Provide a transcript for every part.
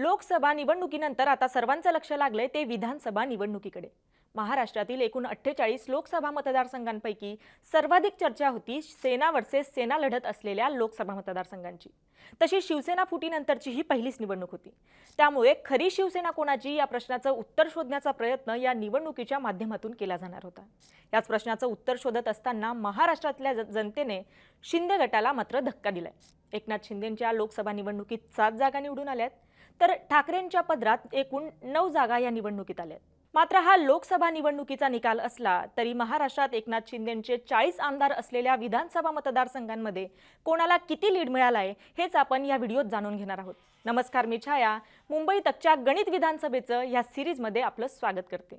लोकसभा निवडणुकीनंतर आता सर्वांचं लक्ष लागलंय ते विधानसभा निवडणुकीकडे. महाराष्ट्रातील एकूण अठ्ठेचाळीस लोकसभा मतदारसंघांपैकी सर्वाधिक चर्चा होती सेना वर्सेस सेना लढत असलेल्या लोकसभा मतदारसंघांची. तशी शिवसेना फुटीनंतरची ही पहिलीच निवडणूक होती. त्यामुळे खरी शिवसेना कोणाची या प्रश्नाचं उत्तर शोधण्याचा प्रयत्न या निवडणुकीच्या माध्यमातून केला जाणार होता. याच प्रश्नाचं उत्तर शोधत असताना महाराष्ट्रातल्या जनतेने शिंदे गटाला मात्र धक्का दिलाय. एकनाथ शिंदेंच्या लोकसभा निवडणुकीत सात जागा निवडून आल्यात. तर ठाकरेंच्या पदरात एकूण नऊ जागा या निवडणुकीत आल्यात. मात्र हा लोकसभा निवडणुकीचा निकाल असला तरी महाराष्ट्रात एकनाथ शिंदेंचे चाळीस आमदार असलेल्या विधानसभा मतदारसंघांमध्ये कोणाला किती लीड मिळालाय हेच आपण या व्हिडिओत जाणून घेणार आहोत. नमस्कार मी छाया. मुंबई तकच्या गणित विधानसभेचं या सिरीजमध्ये आपलं स्वागत करते.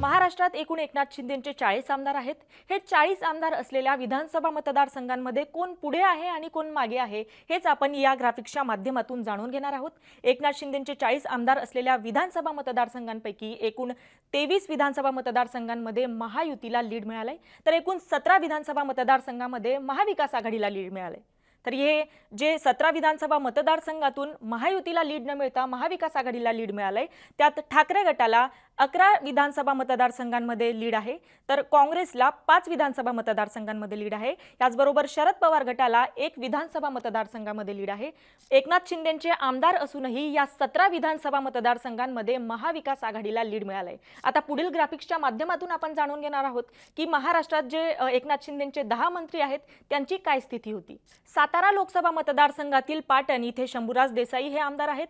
महाराष्ट्रात एकूण एकनाथ शिंदेंचे चाळीस आमदार आहेत. हे चाळीस आमदार असलेल्या विधानसभा मतदारसंघांमध्ये कोण पुढे आहे आणि कोण मागे आहे हेच आपण या ग्राफिक्सच्या माध्यमातून जाणून घेणार आहोत. एकनाथ शिंदेंचे चाळीस आमदार असलेल्या विधानसभा मतदारसंघांपैकी एकूण तेवीस विधानसभा मतदारसंघांमध्ये महायुतीला लीड मिळालंय. तर एकूण सतरा विधानसभा मतदारसंघामध्ये महाविकास आघाडीला लीड मिळालंय. तर हे जे सतरा विधानसभा मतदारसंघातून महायुतीला लीड न मिळता महाविकास आघाडीला लीड मिळालंय त्यात ठाकरे गटाला अकरा विधानसभा मतदारसंघांमध्ये लीड आहे तर काँग्रेसला पाच विधानसभा मतदारसंघांमध्ये लीड आहे. याचबरोबर शरद पवार गटाला एक विधानसभा मतदारसंघामध्ये लीड आहे. एकनाथ शिंदेचे आमदार असूनही या सतरा विधानसभा मतदारसंघांमध्ये महाविकास आघाडीला लीड मिळालंय. आता पुढील ग्राफिक्सच्या माध्यमातून आपण जाणून घेणार आहोत की महाराष्ट्रात जे एकनाथ शिंदेचे दहा मंत्री आहेत त्यांची काय स्थिती होती? सातारा लोकसभा मतदारसंघातील पाटण इथे शंभूराज देसाई हे आमदार आहेत.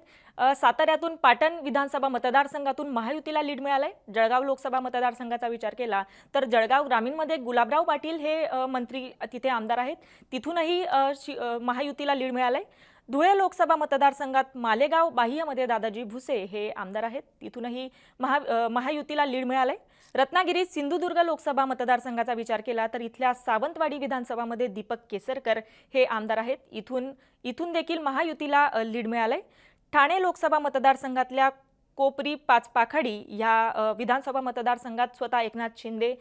साताऱ्यातून पाटण विधानसभा मतदारसंघातून महायुतीला लीड मिळालंय. जळगाव लोकसभा मतदारसंघाचा विचार केला तर जळगाव ग्रामीणमध्ये गुलाबराव पाटील हे मंत्री तिथे आमदार आहेत. तिथूनही महायुतीला लीड मिळालंय. धुळे लोकसभा मतदारसंघात मालेगाव बाह्यमध्ये दादाजी भुसे हे आमदार आहेत. तिथूनही महा महायुतीला लीड मिळालंय. रत्नागिरीत सिंधुदुर्ग लोकसभा मतदारसंघाचा विचार केला तर इथल्या सावंतवाडी विधानसभामध्ये दीपक केसरकर हे आमदार आहेत. इथून इथून देखील महायुतीला लीड मिळालंय. ठाणे लोकसभा मतदारसंघातल्या कोपरी पाचपाखाडी या विधानसभा मतदारसंघात स्वतः एकनाथ शिंदे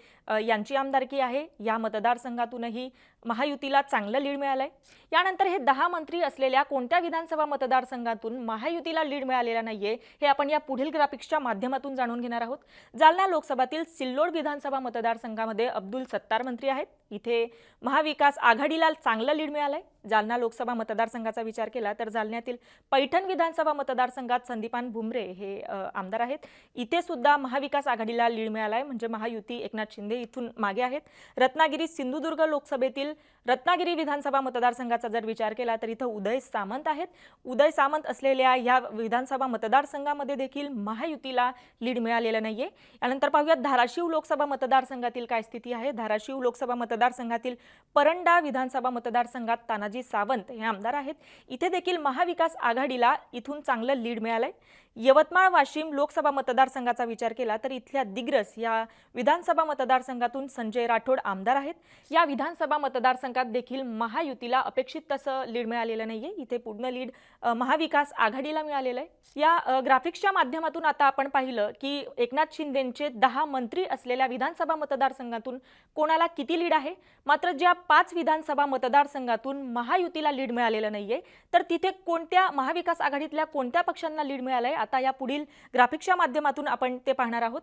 यांची आमदारकी आहे. या मतदारसंघातूनही महायुतीला चांगलं लीड मिळालंय. यानंतर हे दहा मंत्री असलेल्या कोणत्या विधानसभा मतदारसंघातून महायुतीला लीड मिळालेला नाहीये हे आपण या पुढील ग्राफिक्सच्या माध्यमातून जाणून घेणार आहोत. जालना लोकसभातील सिल्लोड विधानसभा मतदारसंघामध्ये अब्दुल सत्तार मंत्री आहेत. इथे महाविकास आघाडीला चांगलं लीड मिळालंय. जालना लोकसभा मतदारसंघाचा विचार केला तर जालन्यातील पैठण विधानसभा मतदारसंघात संदीपान भुमरे हे आमदार आहेत. इथे सुद्धा महाविकास आघाडीला लीड मिळालाय म्हणजे महायुती एकनाथ शिंदे इथून मागे आहेत. रत्नागिरी सिंधुदुर्ग लोकसभेतील रत्नागिरी विधानसभा मतदारसंघाचा जर विचार केला तर इथं उदय सामंत आहेत. उदय सामंत असलेल्या या विधानसभा मतदारसंघामध्ये देखील महायुतीला लीड मिळालेलं नाहीये. यानंतर पाहूयात धाराशिव लोकसभा मतदारसंघातील काय स्थिती आहे? धाराशिव लोकसभा मतदारसंघातील परंडा विधानसभा मतदारसंघात तानाजी सावंत हे आमदार आहेत. इथे देखील महाविकास आघाडीला इथून चांगलं लीड मिळालंय. यवतमाळ वाशिम लोकसभा मतदारसंघाचा विचार केला तर इथल्या दिग्रस या विधानसभा मतदारसंघातून संजय राठोड आमदार आहेत. या विधानसभा मतदारसंघात देखील महायुतीला अपेक्षित तसं लीड मिळालेलं नाही आहे इथे पूर्ण लीड महाविकास आघाडीला मिळालेलं आहे. या ग्राफिक्सच्या माध्यमातून आता आपण पाहिलं की एकनाथ शिंदेंचे दहा मंत्री असलेल्या विधानसभा मतदारसंघातून कोणाला किती लीड आहे? मात्र ज्या पाच विधानसभा मतदारसंघातून महायुतीला लीड मिळालेलं आहे तर तिथे कोणत्या महाविकास आघाडीतल्या कोणत्या पक्षांना लीड मिळालंय? आता या पुढील ग्राफिक्सच्या माध्यमातून आपण ते पाहणार आहोत.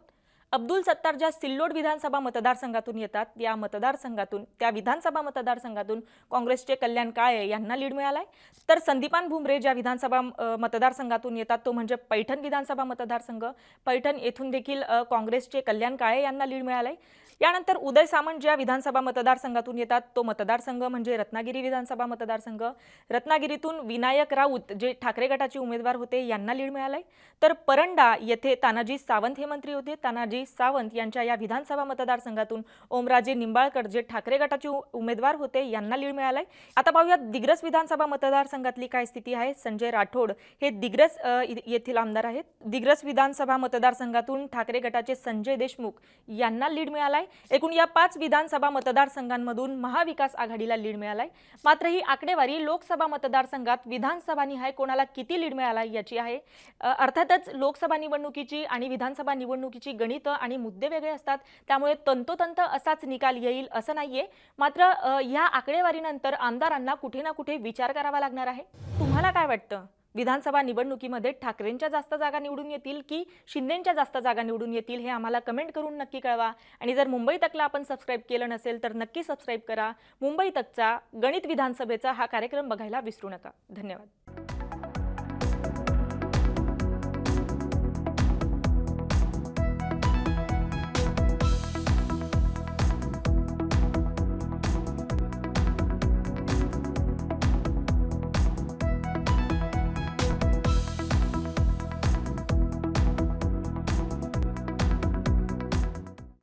अब्दुल सत्तार ज्या सिल्लोड विधानसभा मतदारसंघातून येतात या मतदारसंघातून त्या विधानसभा मतदारसंघातून काँग्रेसचे कल्याण काळे यांना लीड मिळालाय. तर संदीपान भुमरे ज्या विधानसभा मतदारसंघातून येतात तो म्हणजे पैठण विधानसभा मतदारसंघ. पैठण येथून देखील काँग्रेसचे कल्याण काळे यांना लीड मिळालंय. यानंतर उदय सामंत ज्या विधानसभा मतदारसंघातून येतात तो मतदारसंघ म्हणजे रत्नागिरी विधानसभा मतदारसंघ. रत्नागिरीतून विनायक राऊत जे ठाकरे गटाचे उमेदवार होते यांना लीड मिळालंय. तर परंडा येथे तानाजी सावंत हे मंत्री होते. तानाजी सावंत यांच्या या विधानसभा मतदारसंघातून ओमराजे निंबाळकर जे ठाकरे गटाचे उमेदवार होते यांना लीड मिळालाय. आता पाहूया दिग्रस विधानसभा मतदारसंघातली काय स्थिती आहे. संजय राठोड हे दिग्रस येथील आमदार आहेत. दिग्रस विधानसभा मतदारसंघातून ठाकरे गटाचे संजय देशमुख यांना लीड मिळालाय. एकूण या पाच विधानसभा मतदारसंघांमधून महाविकास आघाडीला लीड मिळालाय. मात्र ही आकडेवारी लोकसभा मतदारसंघात विधानसभानिहाय कोणाला किती लीड मिळाला याची आहे. अर्थातच लोकसभा निवडणुकीची आणि विधानसभा निवडणुकीची गणितं आणि मुद्दे वेगळे असतात त्यामुळे तंतोतंत असाच निकाल येईल असं नाहीये. मात्र या आकडेवारीनंतर आमदारांना कुठे ना कुठे विचार करावा लागणार आहे. तुम्हाला काय वाटतं? विधानसभा निवडणुकीमध्ये ठाकरेंच्या जास्त जागा निवडून येतील की शिंदेंच्या जास्त जागा निवडून येतील हे आम्हाला कमेंट करून नक्की कळवा. आणि जर मुंबई तकला आपण सबस्क्राईब केलं नसेल तर नक्की सबस्क्राईब करा. मुंबई तकचा गणित विधानसभेचा हा कार्यक्रम बघायला विसरू नका. धन्यवाद.